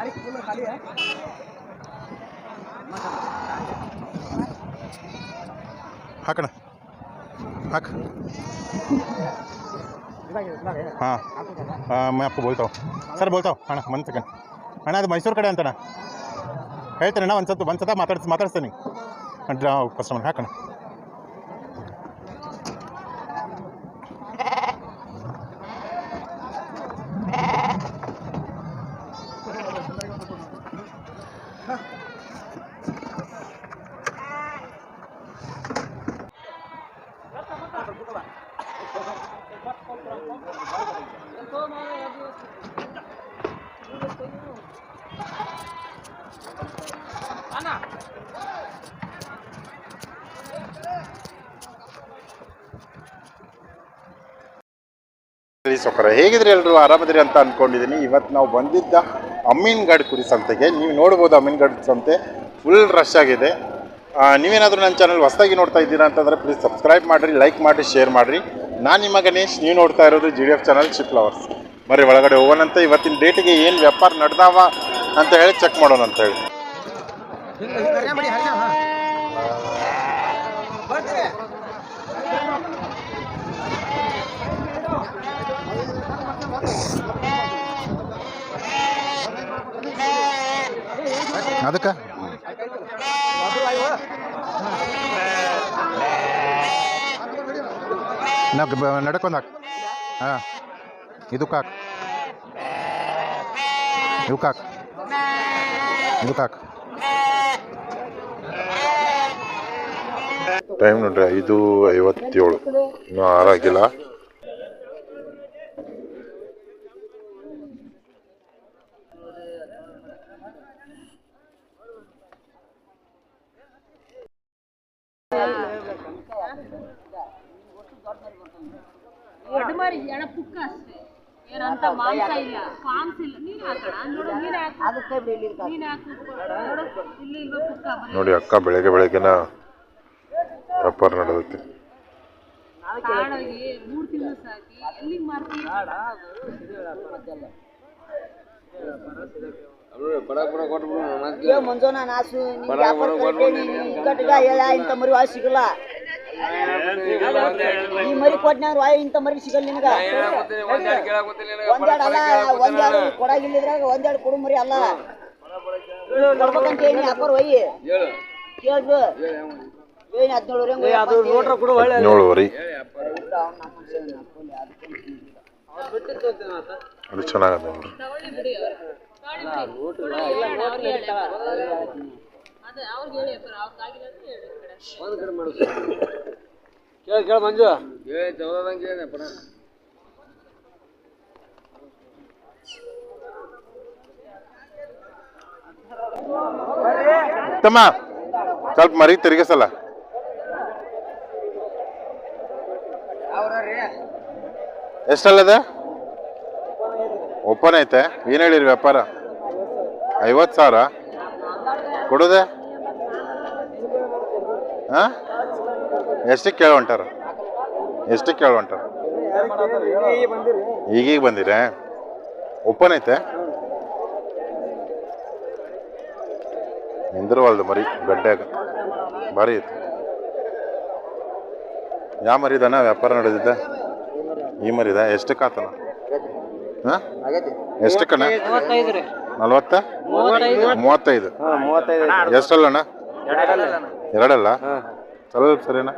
अरे हक। हाँ। आ, मैं आपको बोलता हूँ। सर बोलता हूँ। अण वन सेकंड अण अब मैसूर कड़े अंतना हेतने ना वन सत वन सत मत मतनी कस्टमर हाकना। ಸೊಕರ ಹೇಗಿದ್ರೆ ಎಲ್ಲರೂ ಆರಾಮದಿರಿ ಅಂತ ಅಂದ್ಕೊಂಡಿದ್ದೀನಿ ಇವತ್ತು ನಾವು ಬಂದಿದ್ದ ಅಮೀನ್ಗಢ್ ಕುರಿ ಸಂತೆಗೆ ನೀವು ನೋಡ್ಬೋದು ಅಮೀನ್ಗಢ್ ಸಂತೆ ಫುಲ್ ರಶ್ ಆಗಿದೆ ನೀವೇನಾದರೂ ನನ್ನ ಚಾನಲ್ ಹೊಸದಾಗಿ ನೋಡ್ತಾ ಇದ್ದೀರಾ ಅಂತಂದರೆ ಪ್ಲೀಸ್ ಸಬ್ಸ್ಕ್ರೈಬ್ ಮಾಡಿರಿ ಲೈಕ್ ಮಾಡಿ ಶೇರ್ ಮಾಡಿರಿ ನಾನು ನಿಮ್ಮ ಗಣೇಶ್ ನೀವು ನೋಡ್ತಾ ಇರೋದು G D F channel ship lovers ಬರ್ರಿ ಒಳಗಡೆ ಹೋಗೋಣಂತ ಇವತ್ತಿನ ಡೇಟಿಗೆ ಏನು ವ್ಯಾಪಾರ ನಡೆದಾವ ಅಂತ ಹೇಳಿ ಚೆಕ್ ಮಾಡೋಣ ಅಂತ ಹೇಳಿ ಅದಕ್ಕೆ? ನಾವು ನಡ್ಕೊಂಡು ಹಾಕಿ. ಹಾಂ. ಇದಕ್ಕೆ ಇದು ಇವಕ್ಕೆ ಹಾಕಿ. ಇದಕ್ಕೆ ಹಾಕಿ. ಟೈಮ್ ನೋಡ್ರಿ, ಐದು ಐವತ್ತೇಳು. ಇನ್ನೂ ಆರಾಗಿಲ್ಲ ದೊಡ್ಡ ಮರಿ ಎಣ ಪುಕ್ಕ ಅಷ್ಟೇ ಏನಂತ ಮಾಂಸ ಇಲ್ಲ. ಮಾಂಸ ಇಲ್ಲ. ನೀನ್ ಹಾಕೋಣ. ನೋಡು ನೀನ್ ಹಾಕು. ನೀನೇ ಹಾಕು. ನೋಡು ಇಲ್ಲಿ ಇಲ್ವಾ ನೋಡಿ ಅಕ್ಕ ಬೆಳಗ್ಗೆ ಬೆಳಗ್ಗೆನ ವ್ಯಾಪಾರ ನಡೆದೈತಿ. ಕಾಡೋಗಿ ಮೂರು ತಿಂಗಳು ಸಾಕಿ ಎಲ್ಲಿಗೆ ಮಾರ್ತೀವಿ ಏ ಮುಂಜಾನ ನಾಸು ನಿನ್ ವ್ಯಾಪಾರ ಹೇಳ ಇಂಥ ಮರಿ ಸಿಗಲ್ಲ. ಈ ಮರಿ ಕೊಟ್ನ್ಯಾರ ವಾಯ್ ಇಂತ ಮರಿ ಸಿಗಲ್ಲ ನಿನಗ ಒಂದೆರಡು ಅಲ್ಲ ಒಂದೆರಡು ಕೊಡಾಗಿಲ್ಲಿದ್ರಾಗ ಒಂದೆರಡು ಕೊಡು ಮರಿ ಅಲ್ಲ ಕೊಡ್ಬೇಕಂತ ಏನಿ ಅಪ್ಪರ್ ಒಯ್ಯಿ ಕೇಳ್ದು ಏನ್ ಹದಿನೇಳು ಹದಿನೇಳುವರೆ ಅದು ಚೆನ್ನಾಗದ ನೋಡ್ರಿ ತಗೊಳ್ಳಿ ಬಿಡಿ ಅವ್ರು ತಗೊಳ್ಳಿ ಬಿಡಿ ಅವ್ರಿಗೆ ಹೇಳಿ ಅದೇ ಅವ್ರಿಗೆ ಹೇಳಿ ಅಪ್ಪ ಅವ್ರಿಗೆ ಆಗಿಲ್ಲ ಅಂದ್ರೆ ಹೇಳಿ ಕೇಳ ಕೇಳ ಮಂಜು. ತಮ್ಮ ಸ್ವಲ್ಪ ಮರಿ ತಿರುಗಿಸಲ್ಲ. ಎಷ್ಟಲ್ಲದ ಓಪನ್ ಐತೆ. ಏನು ಹೇಳಿರಿ ವ್ಯಾಪಾರ? ಐವತ್ ಸಾವಿರ? ಕೊಡೋದೆ? ಹಾಂ? ಎಷ್ಟಕ್ಕೆ ಕೇಳಿ ಹೊಂಟಾರ ಎಷ್ಟಕ್ಕೆ ಕೇಳ ಹೊಂಟಾರ ಈಗೀಗ ಬಂದಿರ? ಓಪನ್ ಐತೆ? ನಿಂದಿರವಲ್ದು ಮರಿ ಗಡ್ಡ್ಯಾಗ ಭಾರಿ ಐತೆ. ಯಾವ ಮರಿದಾನ? ವ್ಯಾಪಾರ ನಡೆದಿದ್ದ? ಈ ಮರಿದ? ಎಷ್ಟಕ್ಕೆ ಆತನ? ಹಾಂ? ಎಷ್ಟಕ್ಕಣ್ಣ ನಲ್ವತ್ತ? ಮೂವತ್ತೈದು. ಎಷ್ಟಲ್ಲಣ್ಣ? ಎರಡಲ್ಲ? ಸ್ವಲ್ಪ ಸರಿನಾ?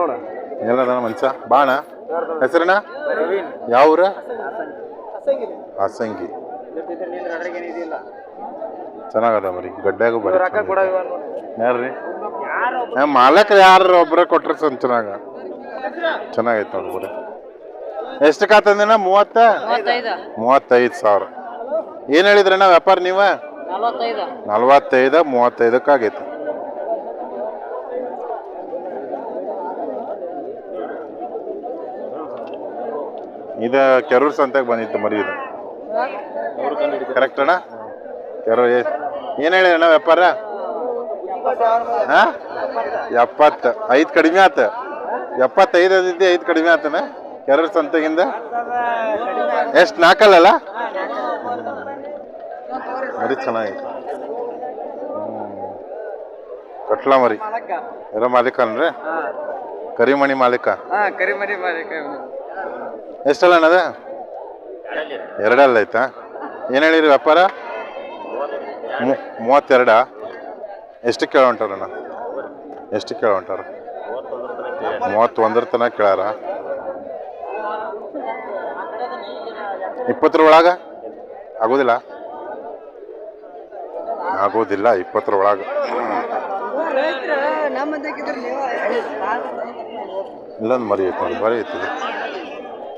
ನೋಡ. ಎಲ್ಲದನ ಮನ್ಸ ಬಾಣ? ಹೆಸರಣ್ಣ ಯಾವ ಊರ? ಹಾಸಂಗಿ ಚೆನ್ನಾಗದ ಮರಿ ಗಡ್ಡ್ಯಾಗು ಬರ್ರಿ ಯಾರ್ರಿ? ಮಾಲಕ್ರು ಯಾರು ಒಬ್ಬರ ಕೊಟ್ರೆ ಸ್ವಲ್ಪ ಚೆನ್ನಾಗ. ಚೆನ್ನಾಗೈತೆ ನೋಡಿ ಬರೀ ಎಷ್ಟಕ್ಕೆ ಆತಂದಿನ? ಮೂವತ್ತ? ಮೂವತ್ತೈದು. ಸಾವಿರ. ಏನು ಹೇಳಿದ್ರಣ್ಣ ವ್ಯಾಪಾರ ನೀವ? ನಲ್ವತ್ತೈದು ಮೂವತ್ತೈದಕ್ಕಾಗೈತೆ. ಇದು ಕೆರೂರ್ ಸಂತೆಗೆ ಬಂದಿತ್ತು ಮರಿ ಇದು ಕರೆಕ್ಟ್ ಅಣ್ಣ? ಕೆರೂರ್ ಏನು ಹೇಳಿ ಅಣ್ಣ ವ್ಯಾಪಾರ? ಹಾಂ? ಎಪ್ಪತ್ತು ಐದು ಕಡಿಮೆ ಆತ. ಎಪ್ಪತ್ತೈದು ಅದಿದ್ದೆ ಐದು ಕಡಿಮೆ ಆತನ ಕೆರೂರ್ ಸಂತೆಗಿಂದ? ಎಷ್ಟು ನಾಲ್ಕಲ್ಲ ಮರಿ ಚೆನ್ನಾಗಿತ್ತು ಕಟ್ಲಾ ಮರಿ. ಇರೋ ಮಾಲೀಕ ಅನ್ರಿ ಕರಿಮಣಿ ಮಾಲೀಕ. ಕರಿಮಣಿ ಮಾರಿ ಎಷ್ಟಲ್ಲ ಅಣ್ಣದ ಎರಡಲ್ಲ ಆಯ್ತಾ? ಏನು ಹೇಳಿರಿ ವ್ಯಾಪಾರ? ಮೂವತ್ತೆರಡ? ಎಷ್ಟು ಕೇಳ ಹೊಂಟಾರಣ್ಣ ಎಷ್ಟು ಕೇಳ ಹೊಂಟಾರ ಮೂವತ್ತೊಂದರ ತನಕ ಕೇಳಾರ ಇಪ್ಪತ್ತರ ಒಳಗ? ಆಗೋದಿಲ್ಲ? ಆಗೋದಿಲ್ಲ ಇಪ್ಪತ್ತರ ಒಳಗ. ಇಲ್ಲೊಂದು ಮರಿ ಐತೆ ಮರಿ ಐತಿ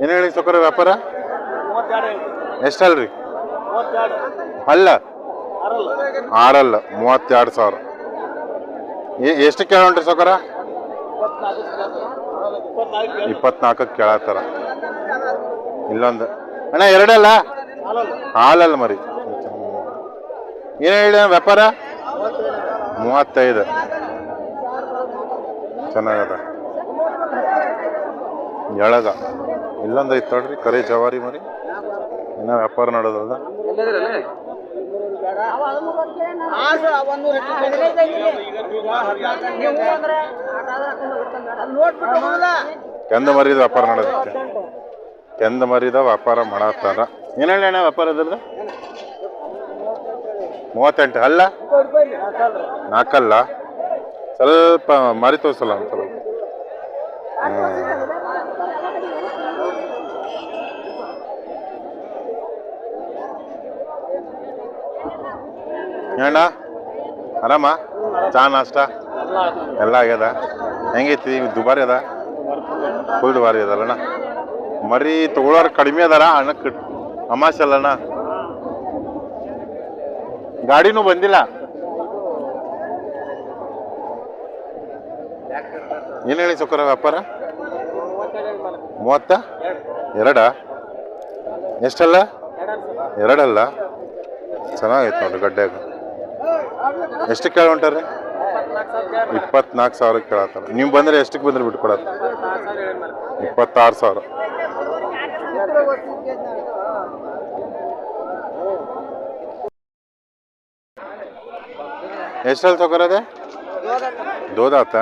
ಏನು ಹೇಳಿ ಸೊಕರ ವ್ಯಾಪಾರ? ಎಷ್ಟಲ್ರಿ? ಅಲ್ಲ. ಆರಲ್ಲ, ಮೂವತ್ತೆರಡು ಸಾವಿರ. ಎಷ್ಟು ಕೇಳ ಹೊಂಟ್ರಿ ಸೊಕರ ಇಪ್ಪತ್ನಾಲ್ಕಕ್ಕೆ ಕೇಳತ್ತಾರ. ಇಲ್ಲೊಂದು. ಅಣ್ಣ, ಎರಡಲ್ಲ? ಹಾಲಲ್ಲ ಮರಿ. ಏನು ಹೇಳಿ ವ್ಯಾಪಾರ? ಮೂವತ್ತೈದು. ಚೆನ್ನಾಗದ. ಎಳಗ. ಇಲ್ಲೊಂದು ಐತೆ ನೋಡ್ರಿ ಕರೆ ಜವಾರಿ ಮರಿ. ಇನ್ನೂ ವ್ಯಾಪಾರ ಮಾಡೋದಲ್ಲ ಕೆಂದ ಮರಿದ ವ್ಯಾಪಾರ ನಡೆದಿತ್ತು ಕೆಂದ ಮರಿದ ವ್ಯಾಪಾರ ಮಾಡತ್ತಾರ. ಏನು ಹೇಳಿ ಅಣ್ಣ ವ್ಯಾಪಾರ ಅದ್ರದ್ದು? ಮೂವತ್ತೆಂಟು ಅಲ್ಲ? ನಾಲ್ಕಲ್ಲ ಸ್ವಲ್ಪ ಮರಿ ತೋರಿಸಲ್ಲ ಅಂತ. ಅಣ್ಣ ಆರಾಮ? ಚಾ, ನಾಷ್ಟ? ಎಲ್ಲ ಆಗ್ಯದ. ಹೆಂಗೈತಿ? ದುಬಾರಿ ಅದ? ಫುಲ್ ದುಬಾರಿ ಅದಲ್ಲಣ್ಣ ಮರಿ ತಗೊಳ್ಳೋರು ಕಡಿಮೆ ಅದಾರ ಅಣ್ಣಕ್ಕೆ ಅಮಾಸೆ ಅಲ್ಲಣ್ಣ. ಗಾಡಿನೂ ಬಂದಿಲ್ಲ. ಏನು ಹೇಳಿ ಸುಖರ ವ್ಯಾಪಾರ? ಮೂವತ್ತ? ಎರಡ? ಎಷ್ಟಲ್ಲ? ಎರಡಲ್ಲ? ಚೆನ್ನಾಗೈತೆ ನೋಡ್ರಿ ಗಡ್ಡೆಗ. ಎಷ್ಟು ಕೇಳ ಹೊಂಟಾರ್ರಿ? ಇಪ್ಪತ್ನಾಲ್ಕು ಸಾವಿರಕ್ಕೆ ಕೇಳತ್ತಾರ ನೀವು ಬಂದರೆ ಎಷ್ಟಕ್ಕೆ ಬಂದ್ರೆ ಬಿಟ್ಕೊಡತ್ತ ಇಪ್ಪತ್ತಾರು ಸಾವಿರ. ಎಷ್ಟಲ್ಲಿ ತಗೋರದೆ ದೋದಾತ.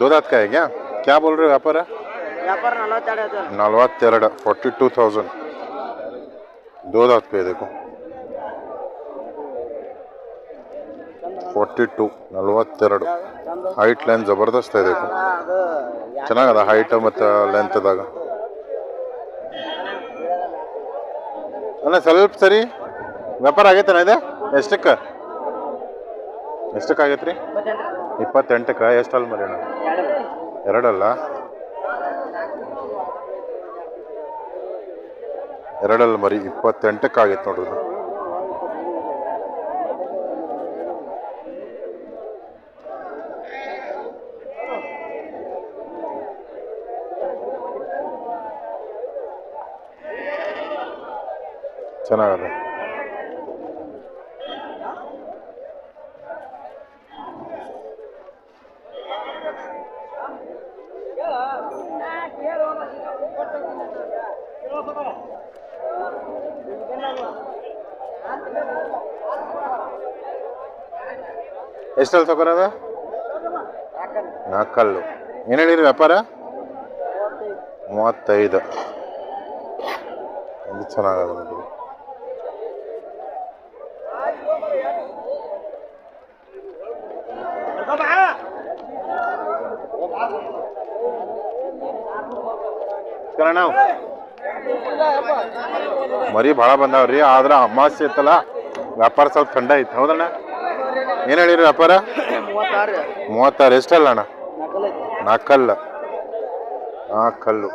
ದೋದಾತ ಹೇಗೆ ಕ್ಯಾ ಬೋಲ್ರಿ ವ್ಯಾಪಾರ? ನಲ್ವತ್ತೆರಡು ಫಾರ್ಟಿ ಟೂ ಥೌಸಂಡ್ ದೋದಾತ್ ಪೇ ಇದಕ್ಕೂ ಫಾರ್ಟಿ ಟು, ನಲ್ವತ್ತೆರಡು. ಹೈಟ್ ಲೈನ್ ಜಬರ್ದಸ್ತ ಇದೆ ಚೆನ್ನಾಗದ ಹೈಟ್ ಮತ್ತು ಲೆಂತ್ದಾಗ ಅಲ್ಲ, ಸ್ವಲ್ಪ ಸರಿ. ವ್ಯಾಪಾರ ಆಗೈತನ ಇದೆ? ಎಷ್ಟಕ್ಕೆ? ಎಷ್ಟಕ್ಕೆ ಆಗೈತ್ರಿ? ಇಪ್ಪತ್ತೆಂಟಕ್ಕೆ? ಎಷ್ಟಲ್ಲ ಮರಿ ಅಣ್ಣ ಎರಡಲ್ಲ? ಎರಡಲ್ಲ ಮರಿ, ಇಪ್ಪತ್ತೆಂಟಕ್ಕೆ ಆಗೈತೆ ನೋಡ್ರಿ ಚೆನ್ನಾಗದ. ಎಷ್ಟಲ್ಲಿ ತಗೋರದ ನಾಲ್ಕಲ್ಲು. ಏನು ಹೇಳಿರಿ ವ್ಯಾಪಾರ? ಮೂವತ್ತೈದು. ಇದು ಚೆನ್ನಾಗದ ನಾವು. ಮರಿ ಭಾಳ ಬಂದಾವ್ರಿ ಆದ್ರೆ ಅಮಾಸ್ಯೆ ಇತ್ತಲ್ಲ ವ್ಯಾಪಾರ ಸ್ವಲ್ಪ ಥಂಡ ಐತೆ ಹೌದಣ್ಣ? ಏನು ಹೇಳಿರಿ ವ್ಯಾಪಾರ? ಮೂವತ್ತಾರು ಎಷ್ಟಲ್ಲ ಅಣ್ಣ? ನಾಲ್ಕಲ್ಲ ನಾಲ್ಕಲ್ಲು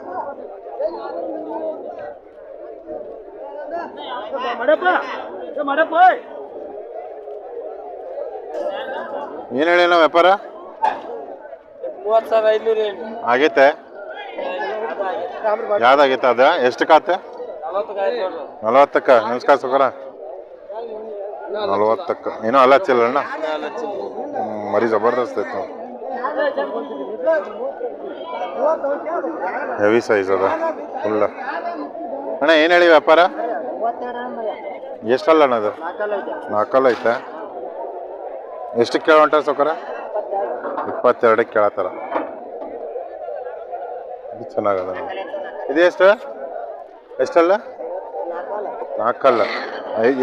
ಏನು ಹೇಳಿನ ವ್ಯಾಪಾರ? ಆಗೈತೆ. ಯಾವ್ದಾಗೈತೆ ಅದ? ಎಷ್ಟಕ್ಕಾತ ನಲವತ್ತಕ್ಕ. ನಮಸ್ಕಾರ ಸುಖರ ನಲವತ್ತಕ್ಕ. ಏನೋ ಅಲ್ಲ ಹ್ಮ್, ಮರಿ ಜಬರ್ದಸ್ತ್ ಐತೆ ಹೆವಿ ಸೈಜ್ ಅದ. ಫುಲ್ಲ ಅಣ್ಣ ಏನು ಹೇಳಿ ವ್ಯಾಪಾರ? ಎಷ್ಟಲ್ಲ ಅಣ್ಣ ಅದು? ನಾಲ್ಕಲ್ಲ ಐತೆ ಎಷ್ಟಕ್ಕೆ ಕೇಳೋಂಟ ಸೌಕರ ಇಪ್ಪತ್ತೆರಡಕ್ಕೆ ಕೇಳತ್ತಾರ. ಇದು ಚೆನ್ನಾಗದ ಎಷ್ಟು? ಎಷ್ಟಲ್ಲ? ನಾಲ್ಕಲ್ಲ.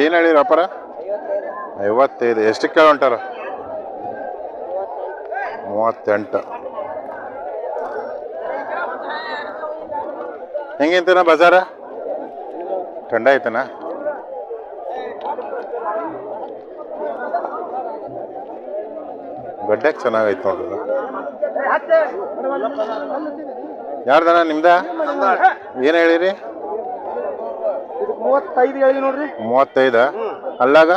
ಏನು ಹೇಳಿರ ಅಪ್ಪರ ಐವತ್ತೈದು. ಎಷ್ಟಕ್ಕೆ ಕೇಳ ಹೊಂಟಾರ ಮೂವತ್ತೆಂಟು. ಹೆಂಗಿಂತನ ಬಜಾರ? ಥಂಡ ಐತನಾ ಗಡ್ಡೆಗೆ ಚೆನ್ನಾಗೈತೆ ನೋಡ್ರಿ. ಯಾರ್ದನ ನಿಮ್ದ? ಏನು ಹೇಳಿರಿ? ಮೂವತ್ತೈದು ಹೇಳಿ ನೋಡ್ರಿ. ಮೂವತ್ತೈದ? ಅಲ್ಲಾಗ?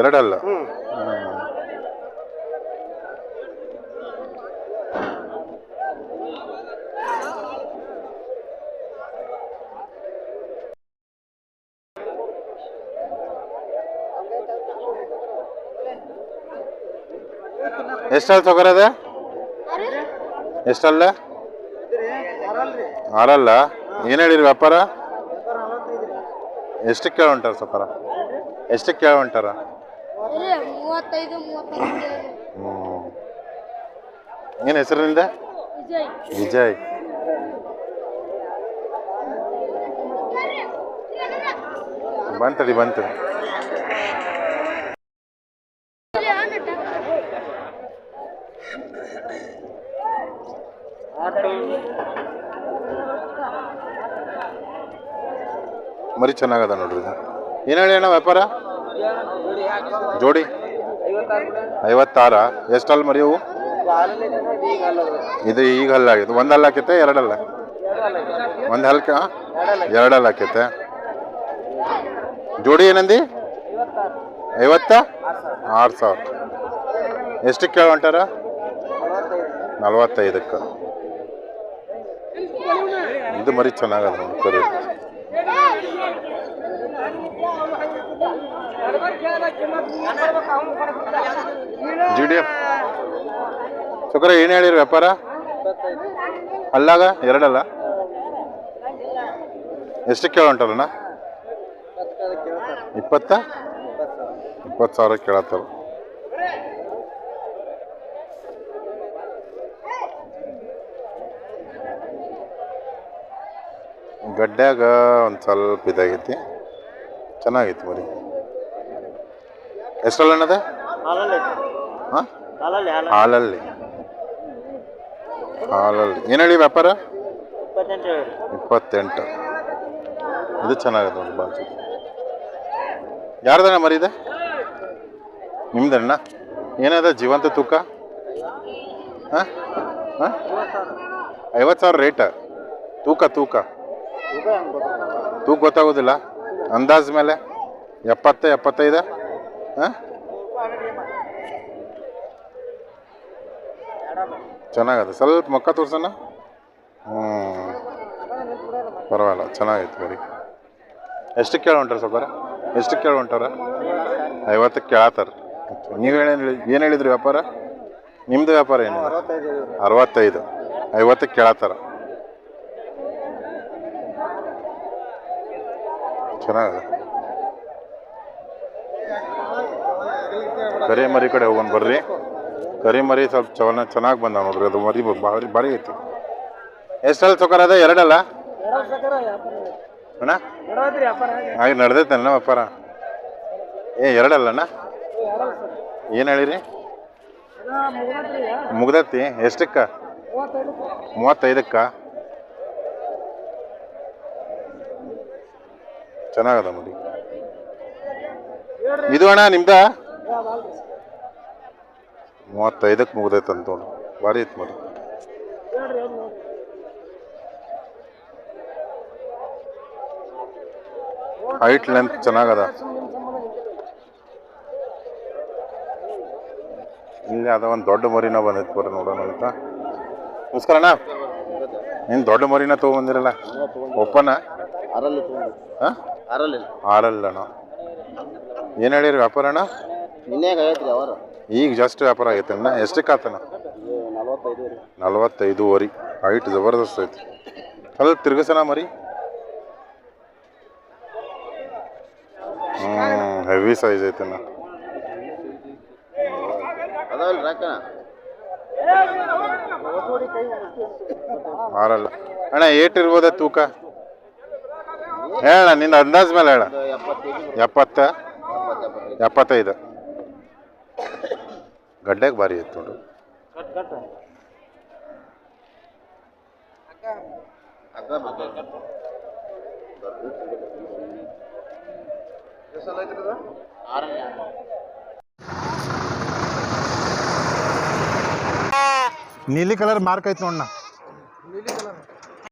ಎರಡಲ್ಲ. ಎಷ್ಟಲ್ಲಿ ಎಷ್ಟಲ್ಲ ತಗೋರದ? ಎಷ್ಟಲ್ಲ ಆರಲ್ಲ ಏನು ಹೇಳಿರಿ ವ್ಯಾಪಾರ? ಎಷ್ಟಕ್ಕೆ ಕೇಳ ಹೊಂಟಾರ ಸಪರ? ಎಷ್ಟಕ್ಕೆ ಕೇಳ ಹೊಂಟಾರ ಏನು ಹೆಸರು ನಿಂದ? ವಿಜಯ್. ಬಂತಡಿ ಬಂತು ಮರಿ ಚೆನ್ನಾಗದ ನೋಡ್ರಿ ಇದು. ಏನು ಹೇಳಿ ಅಣ್ಣ ವ್ಯಾಪಾರ? ಜೋಡಿ. ಐವತ್ತಾರ. ಎಷ್ಟಲ್ಲಿ ಮರಿ ಅವು? ಇದು ಈಗ ಹಲ್ಲಾಗಿದೆ ಒಂದು ಹಲ್ಲು ಹಾಕೈತೆ ಎರಡಲ್ಲ ಒಂದು ಹಲ್ಕ? ಎರಡಲ್ಲ ಹಾಕೈತೆ ಜೋಡಿ ಏನಂದಿ? ಐವತ್ತ? ಆರು ಸಾವಿರ. ಎಷ್ಟಕ್ಕೆ ಕೇಳ ಹೊಂಟಾರ ನಲ್ವತ್ತೈದಕ್ಕೆ. ಇದು ಮರಿ ಚೆನ್ನಾಗದ ನೋಡಿ ಕರಿ ಜಿ ಡಿ ಎಫ್. ಸುಕರ ಏನು ಹೇಳಿರಿ ವ್ಯಾಪಾರ? ಅಲ್ಲಾಗ? ಎರಡಲ್ಲ? ಎಷ್ಟು ಕೇಳ ಹೊಂಟಾರಣ್ಣ ಇಪ್ಪತ್ತ? ಇಪ್ಪತ್ತು ಸಾವಿರ ಕೇಳತ್ತಾರ. ಗಡ್ಡ್ಯಾಗ ಒಂದು ಸ್ವಲ್ಪ ಇದಾಗೈತಿ. ಚೆನ್ನಾಗೈತಿ ಮರಿ. ಎಷ್ಟಲ್ಲ ಅಣ್ಣದ ಹಾಂ? ಹಾಲಲ್ಲಿ ಹಾಲಲ್ಲಿ. ಏನು ಹೇಳಿ ವ್ಯಾಪಾರ? ಇಪ್ಪತ್ತೆಂಟು ಇದು ಚೆನ್ನಾಗಿದೆ ನೋಡಿ ಬಾಜು. ಯಾರ್ದಣ್ಣ ಮರಿದೆ ನಿಮ್ದಣ್ಣ? ಏನದ ಜೀವಂತ ತೂಕ? ಹಾಂ? ಹಾಂ? ಐವತ್ತು ಸಾವಿರ ರೇಟ. ತೂಕ ತೂಕ. ತೂಕ ಗೊತ್ತಾಗೋದಿಲ್ಲ? ಅಂದಾಜ್ ಮೇಲೆ? ಎಪ್ಪತ್ತ, ಎಪ್ಪತ್ತೈದು? ಹಾಂ? ಚೆನ್ನಾಗದ. ಸ್ವಲ್ಪ ಮಕ್ಕ ತೋರ್ಸೋಣ ಹ್ಞೂ ಪರವಾಗಿಲ್ಲ, ಚೆನ್ನಾಗೈತೆ ಬರೀ. ಎಷ್ಟು ಕೇಳಿ ಹೊಂಟಾರ ಸ್ವಲ್ಪ? ಎಷ್ಟು ಕೇಳಿ ಹೊಂಟಾರ ಐವತ್ತಕ್ಕೆ ಕೇಳತ್ತಾರ. ನೀವು ಹೇಳಿ, ಏನು ಹೇಳಿದ್ರಿ ವ್ಯಾಪಾರ? ನಿಮ್ಮದು ವ್ಯಾಪಾರ ಏನು ಅರವತ್ತೈದು. ಐವತ್ತಕ್ಕೆ ಕೇಳತ್ತಾರ. ಚೆನ್ನಾಗಿದೆ. ಕರಿ ಮರಿ ಕಡೆ ಹೋಗೋಣ ಬರ್ರಿ. ಕರಿ ಮರಿ ಸ್ವಲ್ಪ ಚವನ ಚೆನ್ನಾಗಿ ಬಂದ ನೋಡ್ರಿ, ಅದು ಮರಿ ಭಾರಿ ಭಾರಿ ಐತಿ. ಎಷ್ಟಲ್ಲ ಸೊಕರ ಅದ? ಎರಡಲ್ಲ? ಅಣ್ಣ? ಹಾಗೆ ನಡೆದೈತಲ್ಲ ವ್ಯಾಪಾರ? ಏ, ಎರಡಲ್ಲಣ್ಣ? ಏನು ಹೇಳಿರಿ? ಮುಗ್ದೈತಿ? ಎಷ್ಟಕ್ಕ? ಮೂವತ್ತೈದಕ್ಕ? ಚೆನ್ನಾಗದ ಮರಿ ಇದು ಅಣ್ಣ ನಿಮ್ದ? ಮೂವತ್ತೈದಕ್ಕೆ ಮುಗ್ದೈತೆ ಅಂತ ನೋಡಿ. ಭಾರಿ ಐತೆ ಮರಿ ಹೈಟ್ ಲೆಂತ್ ಚೆನ್ನಾಗದ. ಇಲ್ಲಿ ಅದ ಒಂದು ದೊಡ್ಡ ಮರಿನ ಬಂದೈತೆ ಬರ್ರಿ ನೋಡೋಣ ಅಂತ. ನಮಸ್ಕಾರ ಅಣ್ಣ. ನೀನು ದೊಡ್ಡ ಮರಿನ ತೊಗೊಂಬಂದಿರಲ್ಲ? ಒಪ್ಪನ? ಹಾಂ? ಅಣ್ಣ. ಏನು ಹೇಳಿರಿ ವ್ಯಾಪಾರ ಅಣ್ಣ? ಈಗ ಜಸ್ಟ್ ವ್ಯಾಪಾರ ಆಗೈತೆ ಅಣ್ಣ. ಎಷ್ಟಕ್ಕೆ ಆತನ ನಲವತ್ತೈದು ವರಿ. ಹೈಟ್ ಜಬರ್ದಸ್ತ್ ಐತಿ. ಅಲ್ಲ ತಿರ್ಗಸನ ಮರಿ. ಹೆವಿ ಸೈಜ್ ಐತಣ್ಣ ಮಾರಲ್ಲ. ಅಣ್ಣ ಏಟ್ ಇರ್ಬೋದ ತೂಕ? ಹೇಳ ನಿನ್ನ ಅಂದಾಜ್ ಮೇಲೆ ಹೇಳ. ಎಪ್ಪತ್ತ, ಎಪ್ಪತ್ತೈದು. ಗಡ್ಡೆಗೆ ಭಾರಿ ಇತ್ತು ನೋಡು. ನೀಲಿ ಕಲರ್ ಮಾರ್ಕ್ ಐತೆ ನೋಡಣ್ಣ